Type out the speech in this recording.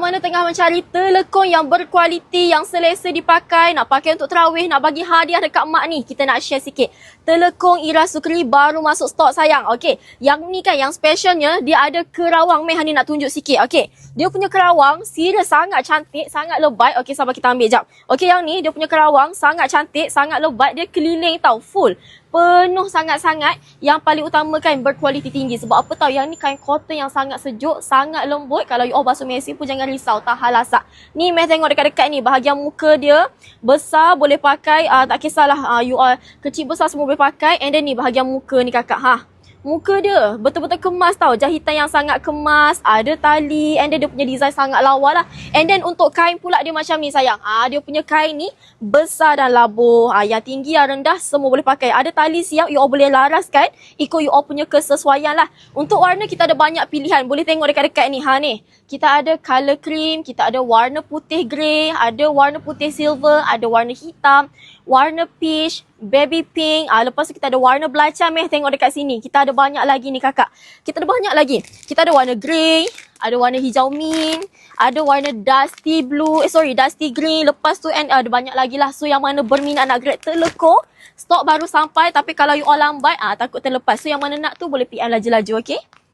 Mana tengah mencari telekong yang berkualiti, yang selesa dipakai, nak pakai untuk terawih, nak bagi hadiah dekat mak ni. Kita nak share sikit. Telekong Ira Sukri baru masuk stok sayang. Okey. Yang ni kan, yang specialnya, dia ada kerawang. Meh ni nak tunjuk sikit. Okey. Dia punya kerawang, serius sangat cantik, sangat lebat. Okey, sabar kita ambil jap. Okey, yang ni dia punya kerawang sangat cantik, sangat lebat. Dia keliling tau, full penuh sangat-sangat yang paling utama kan berkualiti tinggi sebab apa tahu yang ni kain cotton yang sangat sejuk sangat lembut kalau you all basuh mesin pun jangan risau tahan lasak ni meh tengok dekat-dekat ni bahagian muka dia besar boleh pakai uh, tak kisahlah uh, you all kecil besar semua boleh pakai and then ni bahagian muka ni kakak ha Muka dia betul-betul kemas tau. Jahitan yang sangat kemas. Ada tali. And then dia punya design sangat lawa lah. And then untuk kain pula dia macam ni sayang. Ah Dia punya kain ni besar dan labuh. Ah, yang tinggi yang rendah semua boleh pakai. Ada tali siap you all boleh laraskan. Ikut you all punya kesesuaian lah. Untuk warna kita ada banyak pilihan. Boleh tengok dekat-dekat ni. Ha ni. Kita ada color cream. Kita ada warna putih grey. Ada warna putih silver. Ada warna hitam. Warna peach baby pink. Ah lepas tu kita ada warna belacan meh tengok dekat sini. Kita ada banyak lagi ni kakak. Kita ada banyak lagi. Kita ada warna grey, ada warna hijau mint, ada warna dusty blue, eh sorry dusty green. Lepas tu and ada banyak lagi lah. So yang mana berminat nak grade telekong, stok baru sampai tapi kalau you all lambat ah takut terlepas. So yang mana nak tu boleh PM laju-laju okey?